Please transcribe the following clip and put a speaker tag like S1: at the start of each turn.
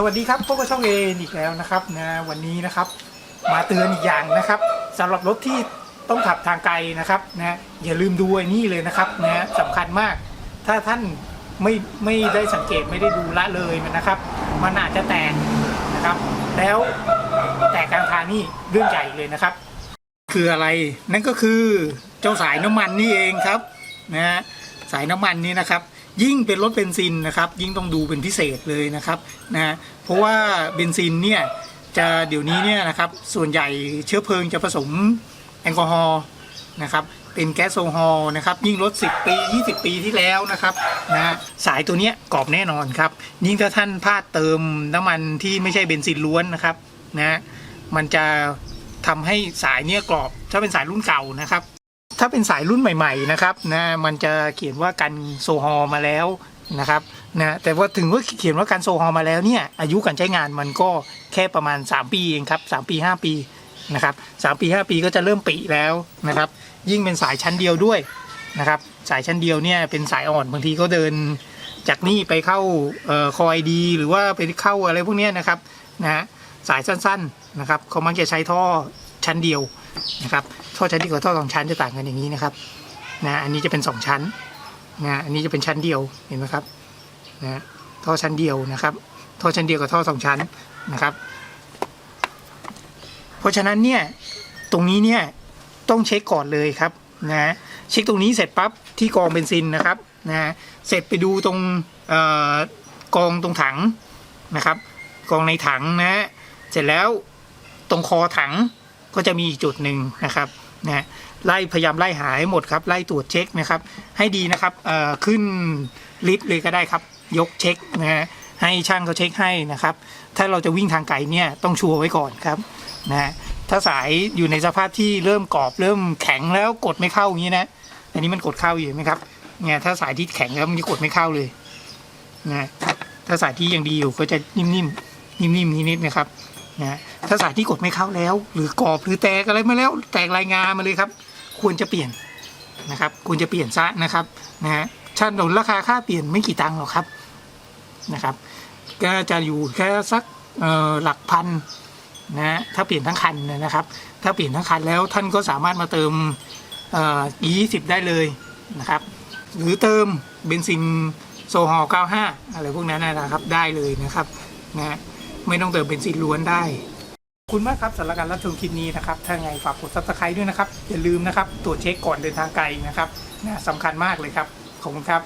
S1: สวัสดีครับพวกบช่องเออีกแล้วนะครับนะวันนี้นะครับ มาเตือนอีกอย่างนะครับสำหรับรถที่ต้องขับทางไกลนะครับนะอย่าลืมดูไอ้นี่เลยนะครับนะสำคัญมาก ถ้าท่านไม่ไม่ได้สังเกตไม่ได้ดูละเลยมันนะครับ มันอาจจะแตกนะครับ แล้วแตกกลางทางนี่เรื่องใหญ่เลยนะครับ คืออะไรนั่นก็คือเจ้าสายน้ำมันนี่เองครับนะฮะสายน้ำมันนี่นะครับ ยิ่งเป็นรถเบนซินนะครับยิ่งต้องดูเป็นพิเศษเลยนะครับนะเพราะว่าเบนซินเนี่ยจะเดี๋ยวนี้เนี่ยนะครับส่วนใหญ่เชื้อเพลิงจะผสมแอลกอฮอล์นะครับเป็นแก๊สโซฮอล์นะครับยิ่งรถ 10 ปี 20 ปีที่แล้วนะครับนะสายตัวเนี้ยกรอบแน่นอนครับ ยิ่งถ้าท่านพลาดเติมน้ำมันที่ไม่ใช่เบนซินล้วนนะครับนะมันจะทำให้สายเนี่ยกรอบถ้าเป็นสายรุ่นเก่านะครับ ถ้าเป็นสายรุ่นใหม่ๆนะครับนะมันจะเขียนว่ากันโซฮอมาแล้วนะครับนะแต่ว่าถึงว่าเขียนว่ากันโซฮอมาแล้วเนี่ยอายุการใช้งานมันก็แค่ประมาณ 3 ปีเองครับ3ปี 5 ปีนะครับ3ปี 5 ปีก็จะเริ่มปีแล้วนะครับยิ่งเป็นสายชั้นเดียวด้วยนะครับสายชั้นเดียวเนี่ยเป็นสายอ่อนบางทีก็เดินจากนี่ไปเข้าเอ่อคอยดีหรือว่าไปเข้าอะไรพวกนี้นะครับนะสายสั้นๆนะครับเขามักจะใช้ท่อชั้นเดียวนะครับ ท่อชั้นเดียวกับท่อสองชั้นจะต่างกันอย่างนี้นะครับนะอันนี้จะเป็นสองชั้นนะอันนี้จะเป็นชั้นเดียวเห็นไหมครับนะท่อชั้นเดียวนะครับ ท่อชั้นเดียวกับท่อสองชั้นนะครับ เพราะฉะนั้นเนี่ยตรงนี้เนี่ยต้องเช็คก่อนเลยครับนะเช็คตรงนี้เสร็จปั๊บที่กองเบนซินนะครับนะเสร็จไปดูตรงออกองตรงถังนะครับ กองในถังนะ เสร็จแล้วตรงคอถัง ก็จะมีจุดหนึ่งนะครับนะไล่พยายามไล่หาให้หมดครับไล่ตรวจเช็คนะครับ ให้ดีนะครับขึ้นลิฟต์เลยก็ได้ครับ ยกเช็คนะฮะให้ช่างเขาเช็คให้นะครับ ถ้าเราจะวิ่งทางไกลเนี่ยต้องชัวร์ไว้ก่อนครับนะฮะถ้าสายอยู่ในสภาพที่เริ่มกรอบเริ่มแข็งแล้วกดไม่เข้าอย่างนี้นะอันนี้มันกดเข้าอยู่ไหมครับเนี่ยถ้าสายที่แข็งแล้วมันจะกดไม่เข้าเลยนะถ้าสายที่ยังดีอยู่ก็จะนิ่มๆนิ่มๆนิดๆนะครับ นะถ้าสายที่กดไม่เข้าแล้ว หรือกรอบหรือแตกอะไรมาแล้วแตกรายงานมาเลยครับ ควรจะเปลี่ยนนะครับ ควรจะเปลี่ยนซะนะครับนะฮะช่างหนราคาค่าเปลี่ยนไม่กี่ตังค์หรอกครับนะครับ ก็จะอยู่แค่สักหลักพันนะฮะถ้าเปลี่ยนทั้งคันนะครับ ถ้าเปลี่ยนทั้งคันแล้วท่านก็สามารถมาเติมเอ่อ20ได้เลยนะครับ หรือเติมเบนซินโซฮอล์95 อะไรพวกนั้นนะครับได้เลยนะครับนะฮะ ไม่ต้องเติมเบนซินล้วนได้ขอบคุณมากครับสำหรับการรับชมคลิปนี้นะครับ ถ้าไงฝากกดซับสไคร b e ด้วยนะครับ อย่าลืมนะครับ ตรวจเช็คก่อนเดินทางไกลนะครับนะสำคัญมากเลยครับ ขอบคุณครับ